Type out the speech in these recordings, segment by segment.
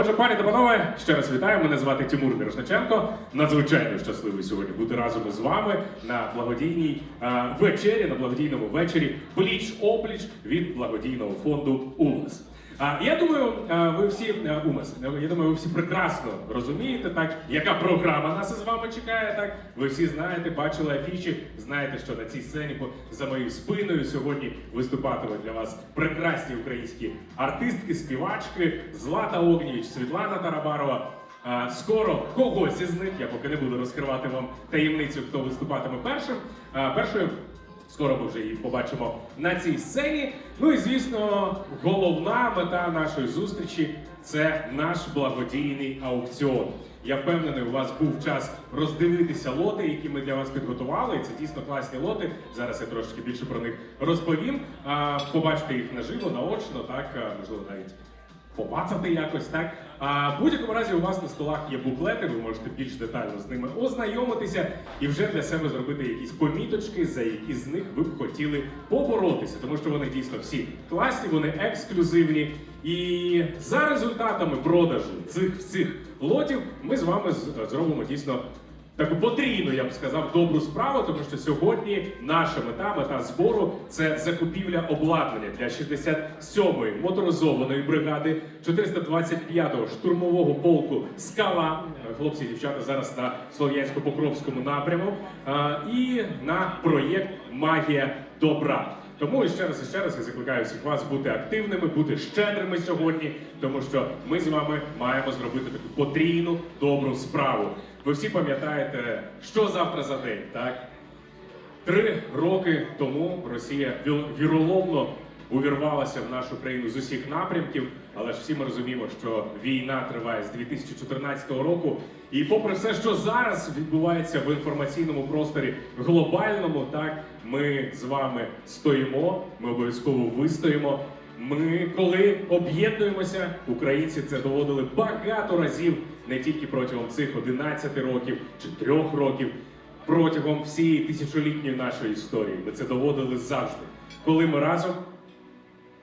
Отже, пані та панове, ще раз вітаю. Мене звати Тимур Мірошниченко. Надзвичайно щасливий сьогодні бути разом із вами на благодійній е, вечері, на благодійному вечорі пліч опліч від благодійного фонду УМАС. Я думаю, е, ви всі е, УМАС, я думаю, ви всі прекрасно розумієте, так яка програма нас із вами чекає. Так ви всі знаєте, бачили афіші, знаєте, що на цій сцені за моєю спиною сьогодні виступатимуть для вас прекрасні українські артистки, співачки Злата Огнєвіч, Світлана Тарабарова. Скоро когось із них, я поки не буду розкривати вам таємницю, хто виступатиме першим. Першою Скоро ми вже її побачимо на цій сцені. Ну і звісно, головна мета нашої зустрічі це наш благодійний аукціон. Я впевнений, у вас був час роздивитися лоти, які ми для вас підготували. Це дійсно класні лоти. Зараз я трошки більше про них розповім. А, побачите їх наживо, наочно, так можливо навіть помацати якось, так? А в будь-якому разі у вас на столах є буклети, ви можете більш детально з ними ознайомитися і вже для себе зробити якісь поміточки, за які з них ви б хотіли поборотися, тому що вони дійсно всі класні, вони ексклюзивні. І за результатами продажу цих всіх лотів ми з вами зробимо дійсно таку потрійну, я б сказав, добру справу, тому що сьогодні наша мета, мета збору це закупівля обладнання для 67-ї моторизованої бригади, 425-го штурмового полку Скала. Хлопці і дівчата зараз на Слов'янсько-Покровському напряму. І на проєкт Магія добра. Тому і ще раз і ще раз я закликаю всіх вас бути активними, бути щедрими сьогодні, тому що ми з вами маємо зробити таку потрійну добру справу. Ви всі пам'ятаєте, що завтра за день, так? Три роки тому Росія віроломно увірвалася в нашу країну з усіх напрямків, але ж всі ми розуміємо, що війна триває з 2014 року. І попри все, що зараз відбувається в інформаційному просторі глобальному, так ми з вами стоїмо, ми обов'язково вистоїмо. Ми, коли об'єднуємося, українці це доводили багато разів, не тільки протягом цих 11 років чи трьох років протягом всієї тисячолітньої нашої історії. Ми це доводили завжди. Коли ми разом,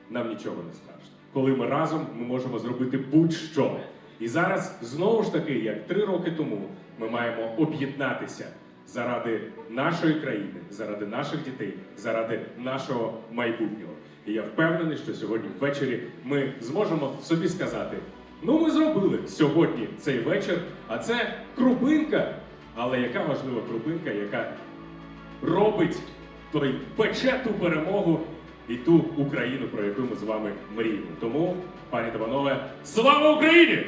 нам нічого не страшно. Коли ми разом, ми можемо зробити будь-що. І зараз знову ж таки, як три роки тому, ми маємо об'єднатися заради нашої країни, заради наших дітей, заради нашого майбутнього. І я впевнений, що сьогодні ввечері ми зможемо собі сказати: ну, ми зробили сьогодні цей вечір, а це крупинка. Але яка важлива крупинка, яка робить той пече ту перемогу і ту Україну, про яку ми з вами мріємо. Тому, пані та панове, слава Україні!